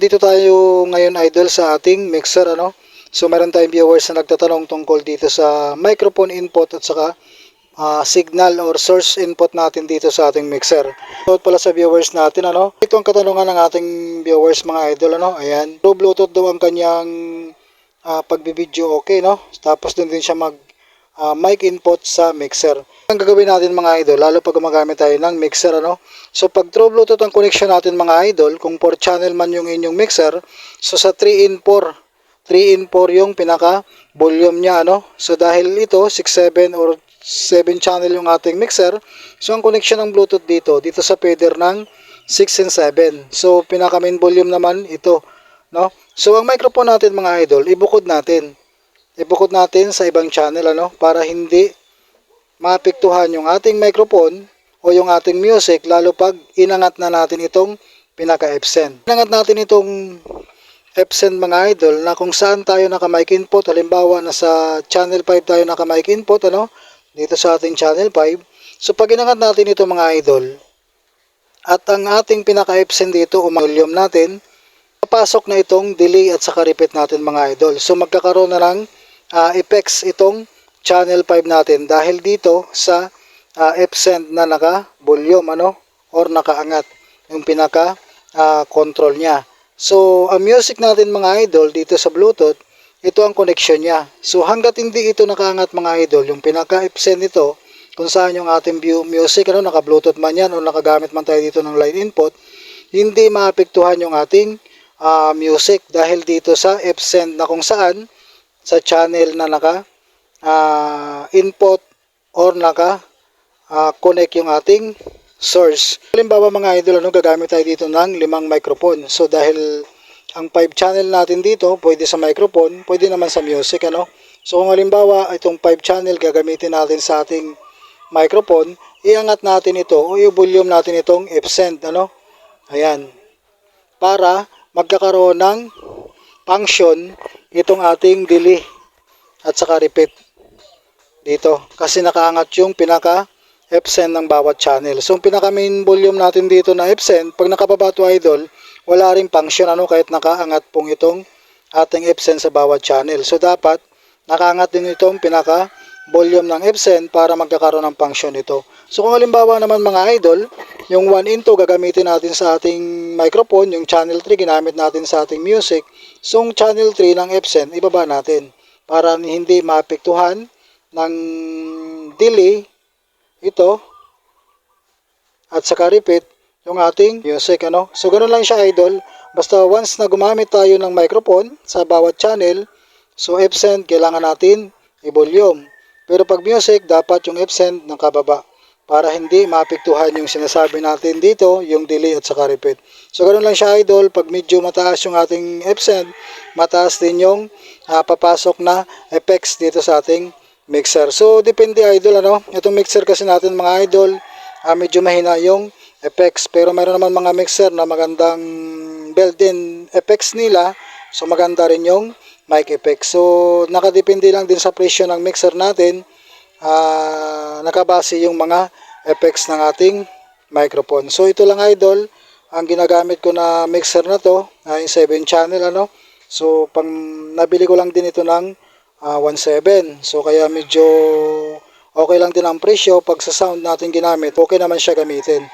Dito tayo ngayon idol sa ating mixer ano. So meron tayong viewers na nagtatanong tungkol dito sa microphone input at saka ah, signal or source input natin dito sa ating mixer. So pala sa viewers natin ano. Ito ang katanungan ng ating viewers mga idol ano. Ayan. Through Bluetooth daw ang kanyang ah, pagbibideo okay no. Tapos doon din siya mag ah, mic input sa mixer. Ang gagawin natin mga idol, lalo pag gumagamit tayo ng mixer ano. So pag true Bluetooth ang connection natin mga idol, kung 4 channel man yung inyong mixer, so sa 3 in 4, 3 in 4 yung pinaka volume niya ano. So dahil ito 6 7 or 7 channel yung ating mixer, so ang connection ng Bluetooth dito, dito sa feeder ng 6 and 7. So pinaka main volume naman ito, no? So ang microphone natin mga idol, ibukod natin. Ibukod natin sa ibang channel ano para hindi maapektuhan yung ating microphone o yung ating music lalo pag inangat na natin itong pinaka Epson. Inangat natin itong Epson mga idol na kung saan tayo naka mic input halimbawa nasa channel 5 tayo naka mic input ano dito sa ating channel 5. So pag inangat natin ito mga idol at ang ating pinaka Epson dito o volume natin papasok na itong delay at saka repeat natin mga idol. So magkakaroon na ng ah, effects itong channel 5 natin dahil dito sa uh, F-send na naka-volume ano or nakaangat yung pinaka ah, control niya. So ang music natin mga idol dito sa Bluetooth ito ang connection niya. So hanggat hindi ito nakaangat mga idol yung pinaka F-send nito kung saan yung ating view music ano naka-Bluetooth man yan o nakagamit man tayo dito ng line input hindi maapektuhan yung ating ah, music dahil dito sa F-send na kung saan sa channel na naka ah, input or naka ah, connect yung ating source. Halimbawa mga idol, ano, gagamit tayo dito ng limang microphone. So dahil ang 5 channel natin dito, pwede sa microphone, pwede naman sa music, ano. So kung halimbawa itong 5 channel gagamitin natin sa ating microphone, iangat natin ito o i-volume natin itong F-send, ano. Ayan. Para magkakaroon ng function itong ating delay at saka repeat dito kasi nakaangat yung pinaka F-send ng bawat channel. So, yung pinaka main volume natin dito na F-send, pag nakababa to idol, wala ring function ano kahit nakaangat pong itong ating F-send sa bawat channel. So, dapat nakaangat din itong pinaka volume ng F-send para magkakaroon ng function ito. So, kung halimbawa naman mga idol, yung 1 into gagamitin natin sa ating microphone, yung channel 3 ginamit natin sa ating music. So, yung channel 3 ng F-send, ibaba natin para hindi maapektuhan ng delay ito at saka repeat yung ating music ano. So ganoon lang siya idol. Basta once na gumamit tayo ng microphone sa bawat channel, so F-send kailangan natin i-volume. Pero pag music, dapat yung F-send nakababa para hindi maapektuhan yung sinasabi natin dito, yung delay at saka repeat. So ganoon lang siya idol, pag medyo mataas yung ating F-send, mataas din yung ah, papasok na effects dito sa ating mixer. So, depende idol, ano. Itong mixer kasi natin mga idol, ah, medyo mahina yung effects. Pero meron naman mga mixer na magandang built-in effects nila. So, maganda rin yung mic effects. So, nakadepende lang din sa presyo ng mixer natin. ah, nakabase yung mga effects ng ating microphone. So, ito lang idol. Ang ginagamit ko na mixer na to, ay 7 channel, ano. So, pang nabili ko lang din ito ng ah, 1.7. So kaya medyo okay lang din ang presyo pag sa sound natin ginamit. Okay naman siya gamitin.